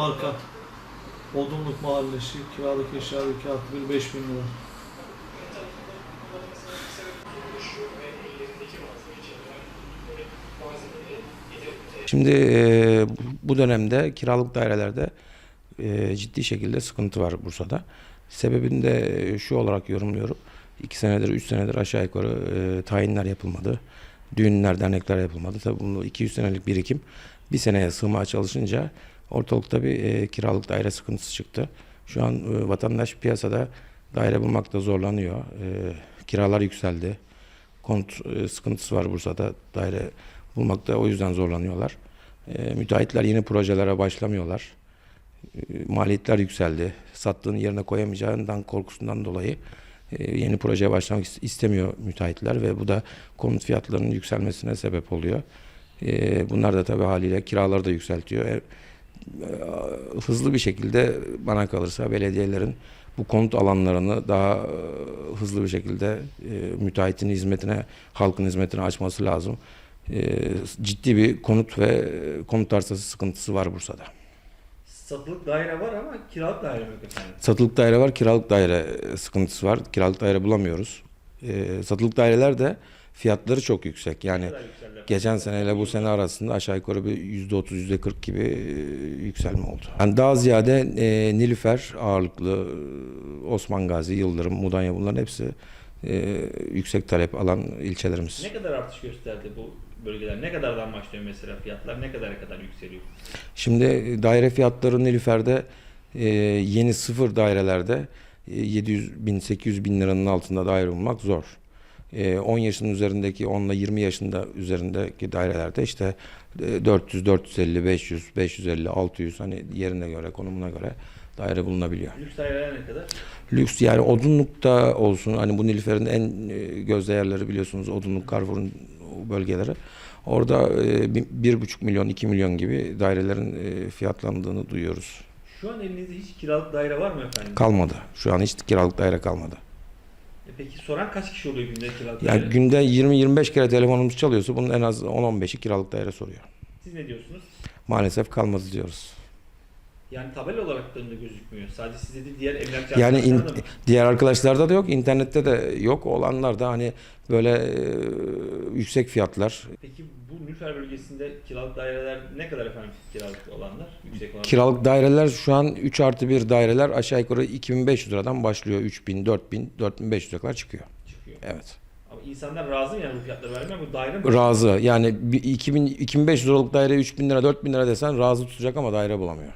Marka. Odunluk Mahallesi. Kiralık eşya ve kağıt bir 5000 lira. Şimdi e, bu dönemde kiralık dairelerde e, ciddi şekilde sıkıntı var Bursa'da. Sebebini de şu olarak yorumluyorum. İki senedir, üç senedir aşağı yukarı e, tayinler yapılmadı. Düğünler, dernekler yapılmadı. Tabii bunu 200 senelik birikim bir seneye sığmaya çalışınca ortalıkta bir e, kiralık daire sıkıntısı çıktı. Şu an e, vatandaş piyasada daire bulmakta zorlanıyor. E, kiralar yükseldi. Konut e, sıkıntısı var Bursa'da. Daire bulmakta o yüzden zorlanıyorlar. E, müteahhitler yeni projelere başlamıyorlar. E, maliyetler yükseldi. Sattığını yerine koyamayacağından korkusundan dolayı e, yeni projeye başlamak is- istemiyor müteahhitler ve bu da konut fiyatlarının yükselmesine sebep oluyor. E, bunlar da tabii haliyle kiraları da yükseltiyor. E, hızlı bir şekilde bana kalırsa belediyelerin bu konut alanlarını daha e, hızlı bir şekilde e, müteahhitin hizmetine, halkın hizmetine açması lazım. E, ciddi bir konut ve e, konut arsası sıkıntısı var Bursa'da. Satılık daire var ama kiralık daire yok efendim? Satılık daire var, kiralık daire e, sıkıntısı var. Kiralık daire bulamıyoruz. E, satılık daireler de fiyatları çok yüksek. Yani geçen seneyle bu sene arasında aşağı yukarı bir %30, %40 gibi e, yükselme oldu. Yani daha ziyade e, Nilüfer ağırlıklı, e, Osman Gazi, Yıldırım, Mudanya bunların hepsi e, yüksek talep alan ilçelerimiz. Ne kadar artış gösterdi bu bölgeler? Ne kadardan başlıyor mesela fiyatlar? Ne kadara kadar yükseliyor? Şimdi daire fiyatları Nilüfer'de e, yeni sıfır dairelerde e, 700 bin 800 bin liranın altında daire bulmak zor. E, 10 yaşın üzerindeki 10 ile 20 yaşında üzerindeki dairelerde işte e, 400, 450, 500, 550, 600 hani yerine göre konumuna göre daire bulunabiliyor. Lüks daireler ne kadar? Lüks yani odunlukta olsun hani bu Nilüfer'in en e, göz değerleri biliyorsunuz odunluk Carrefour'un bölgeleri. Orada e, bir- bir buçuk milyon, iki milyon gibi dairelerin e, fiyatlandığını duyuyoruz. Şu an elinizde hiç kiralık daire var mı efendim? Kalmadı. Şu an hiç kiralık daire kalmadı. E Peki soran kaç kişi oluyor günde kiralık daire? günde 20-25 kere telefonumuz çalıyorsa bunun en az 10-15'i kiralık daire soruyor. Siz ne diyorsunuz? Maalesef kalmadı diyoruz. Yani tabela olarak da gözükmüyor. Sadece sizde değil diğer emlakçı Yani in- mı? diğer arkadaşlarda da yok, internette de yok. Olanlar da hani böyle e, yüksek fiyatlar, Peki bu Nülfer bölgesinde kiralık daireler ne kadar efendim kiralık olanlar? Yüksek olanlar? Kiralık daireler şu an 3 artı 1 daireler aşağı yukarı 2500 liradan başlıyor. 3000, 4000, 4500 kadar çıkıyor. çıkıyor. Evet. Ama insanlar razı mı yani bu fiyatları vermeye? Bu daire mi? Razı. Yani bir 2000, 2500 liralık daire 3000 lira, 4000 lira desen razı tutacak ama daire bulamıyor.